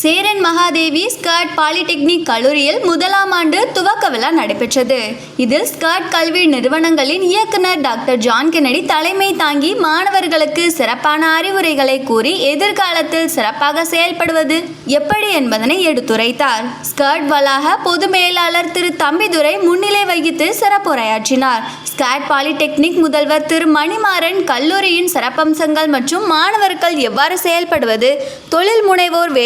Cheran Mahadevi skirt polytechnic கல்லூரியில் முதலாம் ஆண்டு துவக்க விழா நடைபெற்றது. இதில் ஸ்கர்ட் கல்வி நிறுவனங்களின் இயக்குனர் டாக்டர் ஜான் கென்னடி தலைமை தாங்கி மாணவர்களுக்கு சிறப்பான அறிவுரைகளை கூறி எதிர்காலத்தில் சிறப்பாக செயல்படுவது எப்படி என்பதனை எடுத்துரைத்தார். ஸ்கர்ட் வளாக பொது மேலாளர் திரு தம்பிதுரை முன்னிலை வகித்து சிறப்புரையாற்றினார். ஸ்கர்ட் பாலிடெக்னிக் முதல்வர் திரு மணிமாறன் கல்லூரியின் சிறப்பம்சங்கள் மற்றும் மாணவர்கள் எவ்வாறு செயல்படுவது தொழில் முனைவோர்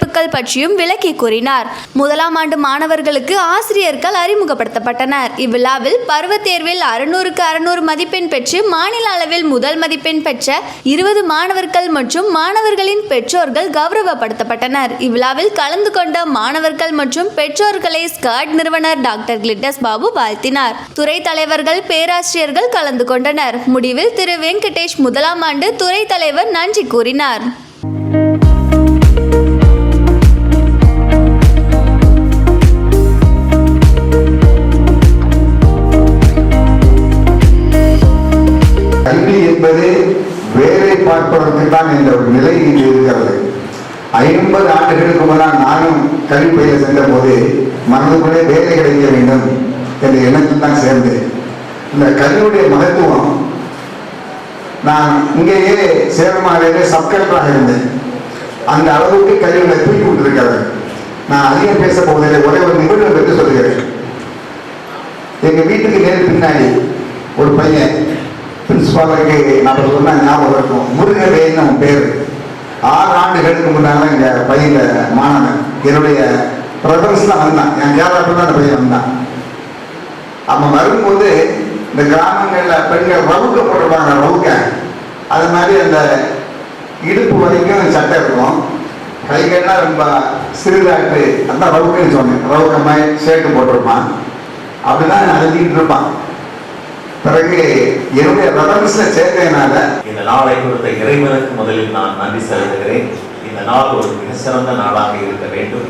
வேலைவாய்ப்புகள் பற்றியும் விளக்கி கூறினார். முதலாம் ஆண்டு மாணவர்களுக்கு ஆசிரியர்கள் அறிமுகப்படுத்தப்பட்டனர். இவ்விழாவில் பருவத் தேர்வில் அறுநூறுக்கு அறுநூறு மதிப்பெண் பெற்று மாநில அளவில் முதல் மதிப்பெண் பெற்ற இருபது மாணவர்கள் மற்றும் மாணவர்களின் பெற்றோர்கள் கௌரவப்படுத்தப்பட்டனர். இவ்விழாவில் கலந்து கொண்ட மாணவர்கள் மற்றும் பெற்றோர்களை ஸ்கர்ட் நிறுவனர் டாக்டர் கிளிட்டஸ் பாபு வாழ்த்தினார். துறை தலைவர்கள் பேராசிரியர்கள் கலந்து கொண்டனர். முடிவில் திரு வெங்கடேஷ் முதலாம் ஆண்டு துறை தலைவர் நன்றி கூறினார். ஒரு நிலை இங்கு இருக்கிறது. ஐம்பது ஆண்டுகளுக்கு முன்னால் நானும் கல்வி பயில சென்ற போது மனதுக்குள்ளே வேலை கிடைக்க வேண்டும் என்ற எண்ணத்தில் தான் சேர்ந்தேன். இந்த கல்வியுடைய மகத்துவம் நான் இங்கேயே சேலமாலையிலே சப்கலெக்டராக இருந்தேன். அந்த அளவுக்கு கல்விகளை தூக்கி விட்டிருக்கிறது நான் அதிகம் பேச போவதில்லை ஒரே ஒரு நிபுணர் பற்றி சொல்லுகிறேன். எங்கள் வீட்டுக்கு நேர் பின்னாடி ஒரு பையன் பிரின்சிபாலுக்கு நம்ம சொன்ன ஞாபகம் இருக்கும். முருகவேன்னு அவன் பேர். ஆறு ஆண்டுகளுக்கு முன்னால இங்கே பையன் மாணவன் என்னுடைய பிரபன்ஸ் தான் வந்தான். என் கேரளாவில் தான் அந்த பையன் வந்தான். அவன் வரும்போது இந்த கிராமங்களில் பெண்கள் ரவுக்க போட்டுருப்பாங்க ரவுக்க. அது மாதிரி அந்த இடுப்பு வரைக்கும் சட்டை இருக்கும். கைகள்லாம் ரொம்ப சிறிதாட்டு. அந்த ரவுக்குன்னு சொன்னேன். ரவுக்க மாதிரி ஷர்ட்டு போட்டிருப்பான். அப்படிதான் அழுதிக்கிட்டு இருப்பான். பிறகு என்னுடைய ரெஃபரன்ஸ்ல சேர்த்ததுனால இந்த நாளை கொடுத்த இறைவனுக்கு முதலில் நான் நன்றி செலுத்துகிறேன். இந்த நாள் ஒரு மிக சிறந்த நாளாக இருக்க வேண்டும்.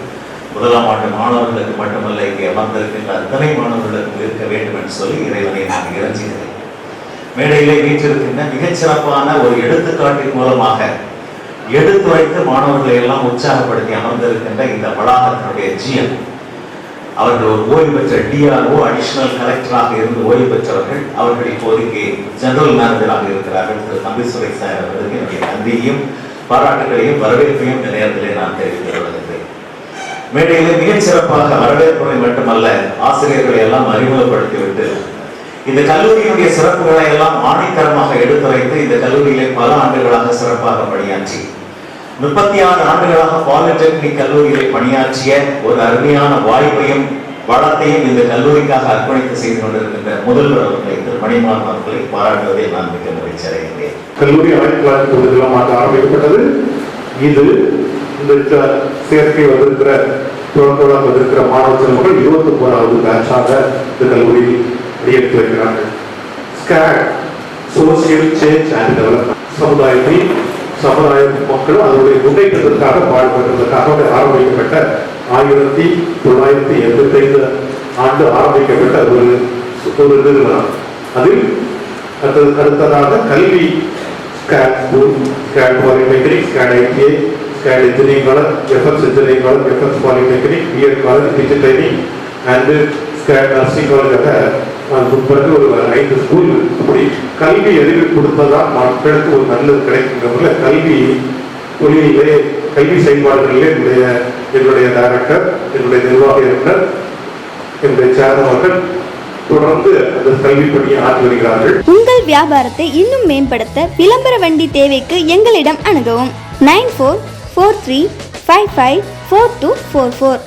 முதலாம் ஆண்டு மாணவர்களுக்கு மட்டுமல்ல இங்கே அமர்ந்திருக்கின்ற அத்தனை மாணவர்களுக்கும் இருக்க வேண்டும் என்று சொல்லி இறைவனை நான் இறைஞ்சுகிறேன் மேடையிலே வீற்றிருக்கின்ற மிகச்சிறப்பான ஒரு எடுத்துக்காட்டின் மூலமாக எடுத்துரைத்து மாணவர்களை எல்லாம் உற்சாகப்படுத்தி அமர்ந்திருக்கின்ற இந்த வளாகத்தினுடைய ஜிஎம். அவர்கள் ஒரு ஓய்வு பெற்ற டிஆர்ஓ அடிஷனல் கலெக்டராக இருந்து ஓய்வு பெற்றவர்கள் அவர்கள் இப்போதைக்கு ஜெனரல் மேனேஜராக இருக்கிறார்கள் திரு தம்பிசுரை சார் அவர்களுக்கு என்னுடைய நன்றியையும் பாராட்டுகளையும் வரவேற்பையும் இந்த நேரத்திலே நான் தெரிவித்துக் கொள்கிறேன். மேடையிலே மிகச் சிறப்பாக வரவேற்புரை மட்டுமல்ல ஆசிரியர்களை எல்லாம் அறிமுகப்படுத்திவிட்டு இந்த கல்லூரியினுடைய சிறப்புகளை எல்லாம் ஆணித்தரமாக எடுத்துரைத்து இந்த கல்லூரியிலே பல ஆண்டுகளாக சிறப்பாக பணியாற்றி முப்பத்தி ஆறு ஆண்டுகளாக பாலிடெக்னிக் கல்லூரியில் பணியாற்றிய ஒரு அருமையான வாய்ப்பையும் வளத்தையும் இந்த கல்லூரிக்காக அர்ப்பணித்து செய்து கொண்டிருக்கின்ற முதல்வர் அவர்களை திரு மணிமாறன் அவர்களை பாராட்டுவதை நான் மிக மகிழ்ச்சி அடைகின்றேன். கல்லூரி ஆயிரத்தி தொள்ளாயிரத்தி தொண்ணூறாம் ஆண்டு ஆரம்பிக்கப்பட்டது. இது இந்த ச- சேர்க்கை வந்திருக்கிற தொடர்புடன் வந்திருக்கிற மாணவ செல்வங்கள் இருபத்தி ஒன்பதாவது பேட்சாக இந்த கல்லூரி வெளியெடுத்து வருகிறார்கள். SCAD social change and development சமுதாயத்தை சமுதாய மக்களும் அதனுடைய முன்னேற்றத்திற்காக பாடுபடுவதற்காக ஆரம்பிக்கப்பட்ட ஆயிரத்தி தொள்ளாயிரத்தி எண்பத்தி ஐந்து ஆண்டு ஆரம்பிக்கப்பட்ட ஒரு ஒரு நிறுவனம். அதில் அடுத்தது அடுத்ததாக கல்வி SCAD school SCAD polytechnic SCAD ITI SCAD engineering college FS engineering college FS polytechnic BEd college teacher training and SCAD nursing காலேஜாக அதுக்கு பிறகு ஒரு ஐந்து ஸ்கூல் அப்படி கல்வி அறிவு கொடுத்ததா மக்களுக்கு ஒரு நல்லது கிடைக்குங்கிறதுல கல்வி ஒளியிலே கல்வி செயல்பாடுகளிலே என்னுடைய என்னுடைய டைரக்டர் என்னுடைய நிர்வாக இயக்குனர் என்னுடைய சேர்மன் தொடர்ந்து அந்த கல்வி பணியை ஆற்றி வருகிறார்கள். உங்கள் வியாபாரத்தை இன்னும் மேம்படுத்த விளம்பர வண்டி தேவைக்கு எங்களிடம் அணுகவும். Nine four four three five five four two four four.